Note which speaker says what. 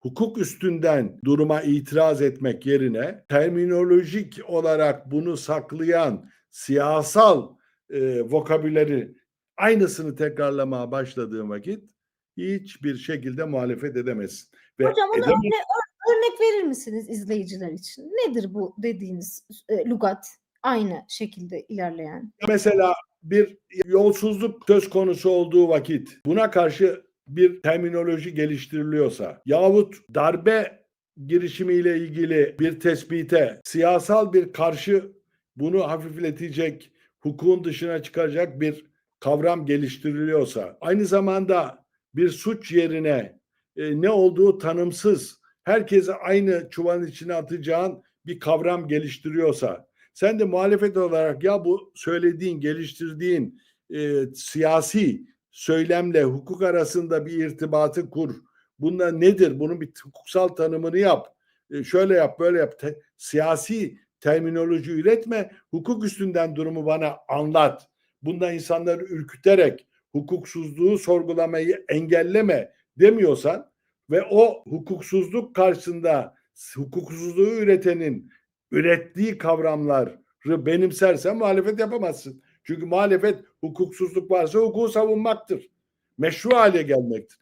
Speaker 1: hukuk üstünden duruma itiraz etmek yerine terminolojik olarak bunu saklayan siyasal e, vokabüleri aynısını tekrarlamaya başladığın vakit hiçbir şekilde muhalefet edemezsin. Ve
Speaker 2: Hocam
Speaker 1: edemez-
Speaker 2: örne- ör- örnek verir misiniz izleyiciler için? Nedir bu dediğiniz e, lügat? Aynı şekilde ilerleyen.
Speaker 1: Mesela bir yolsuzluk söz konusu olduğu vakit buna karşı bir terminoloji geliştiriliyorsa yahut darbe girişimiyle ilgili bir tespite siyasal bir karşı bunu hafifletecek, hukukun dışına çıkaracak bir kavram geliştiriliyorsa aynı zamanda bir suç yerine e, ne olduğu tanımsız herkese aynı çuvalın içine atacağın bir kavram geliştiriyorsa sen de muhalefet olarak ya bu söylediğin, geliştirdiğin e, siyasi söylemle hukuk arasında bir irtibatı kur. Bunlar nedir? Bunun bir hukuksal tanımını yap. E, şöyle yap, böyle yap. Te- siyasi terminoloji üretme. Hukuk üstünden durumu bana anlat. Bunda insanları ürküterek hukuksuzluğu sorgulamayı engelleme demiyorsan ve o hukuksuzluk karşısında hukuksuzluğu üretenin ürettiği kavramları benimsersen muhalefet yapamazsın. Çünkü muhalefet hukuksuzluk varsa hukuku savunmaktır. Meşru hale gelmektir.